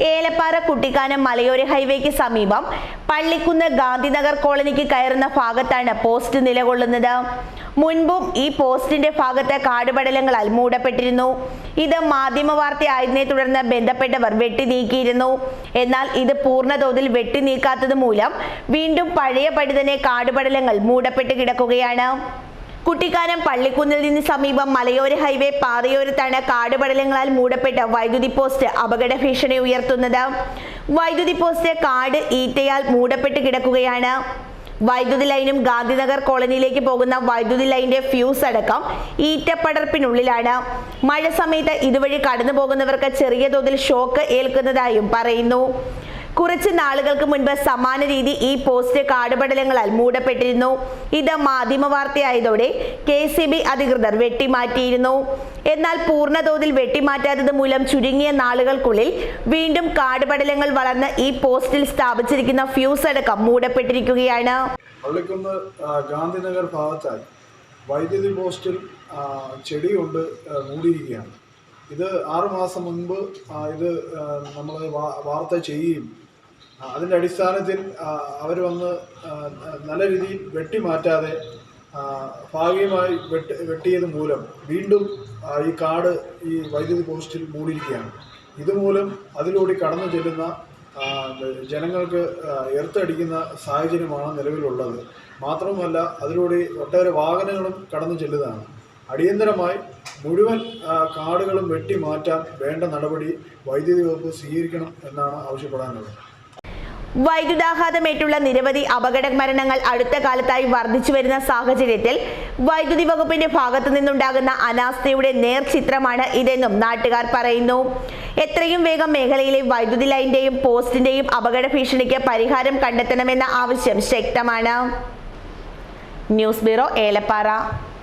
ഏലപ്പാറ കുട്ടിക്കാനം മലയോര ഹൈവേക്ക് സമീപം പള്ളിക്കുന്ന് ഗാന്ധിനഗർ കോളനിക്ക് കയറുന്ന ഭാഗത്താണ് പോസ്റ്റ് നിലകൊള്ളുന്നത്. മുൻപും ഈ പോസ്റ്റിന്റെ ഭാഗത്ത് കാടുപടലങ്ങളാൽ മൂടപ്പെട്ടിരുന്നു. ഇത് മാധ്യമ വാർത്തയായതിനെ തുടർന്ന് ബന്ധപ്പെട്ടവർ വെട്ടി നീക്കിയിരുന്നു എന്നാൽ ഇത് പൂർണതോതിൽ വെട്ടി നീക്കാത്തത് മൂലം വീണ്ടും പഴയ പടി തന്നെ കാടുപടലങ്ങൾ മൂടപ്പെട്ട് കിടക്കുകയാണ്. കുട്ടിക്കാനം പള്ളിക്കുന്നിൽ നിന്ന് സമീപം മലയോര ഹൈവേ പാതയോരത്താണ് കാടുപടലങ്ങളാൽ മൂടപ്പെട്ട വൈദ്യുതി പോസ്റ്റ് അപകട ഭീഷണി ഉയർത്തുന്നത്. വൈദ്യുതി പോസ്റ്റ് കാട് ഈറ്റയാൽ മൂടപ്പെട്ട് കിടക്കുകയാണ്. വൈദ്യുതി ലൈനും ഗാന്ധിനഗർ കോളനിയിലേക്ക് പോകുന്ന വൈദ്യുതി ലൈന്റെ ഫ്യൂസ് അടക്കം ഈറ്റപ്പടർപ്പിനുള്ളിലാണ്. മഴ സമയത്ത് ഇതുവഴി കടന്നു പോകുന്നവർക്ക് ചെറിയ തോതിൽ ഷോക്ക് ഏൽക്കുന്നതായും പറയുന്നു. കുറച്ച് നാളുകൾക്ക് മുൻപ് സമാന രീതി ഈ പോസ്റ്റ് കാടുപടലങ്ങളാൽ മൂടപ്പെട്ടിരുന്നു. ഇത് മാധ്യമ വാർത്തയായതോടെ കെ സി ബി അധികൃതർ വെട്ടിമാറ്റിയിരുന്നു. എന്നാൽ പൂർണതോതിൽ വെട്ടിമാറ്റാത്തത് മൂലം ചുരുങ്ങിയ നാളുകൾക്കുള്ളിൽ വീണ്ടും കാടുപടലങ്ങൾ വളർന്ന് ഈ പോസ്റ്റിൽ സ്ഥാപിച്ചിരിക്കുന്ന ഫ്യൂസ് അടക്കം മൂടപ്പെട്ടിരിക്കുകയാണ്. ഭാഗത്തായി വൈദ്യുതി പോസ്റ്റിൽ ചെടിയുണ്ട് മൂടിയിരിക്കുകയാണ്. ഇത് ആറുമാസം മുൻപ് ഇത് നമ്മൾ വാർത്ത ചെയ്യുകയും അതിന്റെ അടിസ്ഥാനത്തിൽ അവർ വന്ന് നല്ല രീതിയിൽ വെട്ടിമാറ്റാതെ ഭാഗികമായി വെട്ടി വെട്ടിയത് മൂലം വീണ്ടും ഈ കാട് ഈ വൈദ്യുതി പോസ്റ്റിൽ മൂടിയിരിക്കുകയാണ്. ഇതുമൂലം അതിലൂടെ കടന്നു ചെല്ലുന്ന ജനങ്ങൾക്ക് എർത്തടിക്കുന്ന സാഹചര്യമാണ് നിലവിലുള്ളത്. മാത്രമല്ല അതിലൂടെ ഒട്ടേറെ വാഹനങ്ങളും കടന്നു ചെല്ലുന്നതാണ്. അടിയന്തരമായി മുഴുവൻ കാടുകളും വെട്ടി മാറ്റാൻ വേണ്ട നടപടി വൈദ്യുതി വകുപ്പ് സ്വീകരിക്കണം എന്നാണ് ആവശ്യപ്പെടാനുള്ളത്. വൈദ്യുതാഘാതമേറ്റുള്ള നിരവധി അപകട മരണങ്ങൾ അടുത്ത കാലത്തായി വർദ്ധിച്ചു വരുന്ന സാഹചര്യത്തിൽ വൈദ്യുതി വകുപ്പിന്റെ ഭാഗത്തു നിന്നുണ്ടാകുന്ന അനാസ്ഥയുടെ നേർചിത്രമാണ് ഇതെന്നും നാട്ടുകാർ പറയുന്നു. എത്രയും വേഗം മേഖലയിലെ വൈദ്യുതി ലൈന്റെയും പോസ്റ്റിന്റെയും അപകട ഭീഷണിക്ക് പരിഹാരം കണ്ടെത്തണമെന്ന ആവശ്യം ശക്തമാണ്. News bureau Elappara.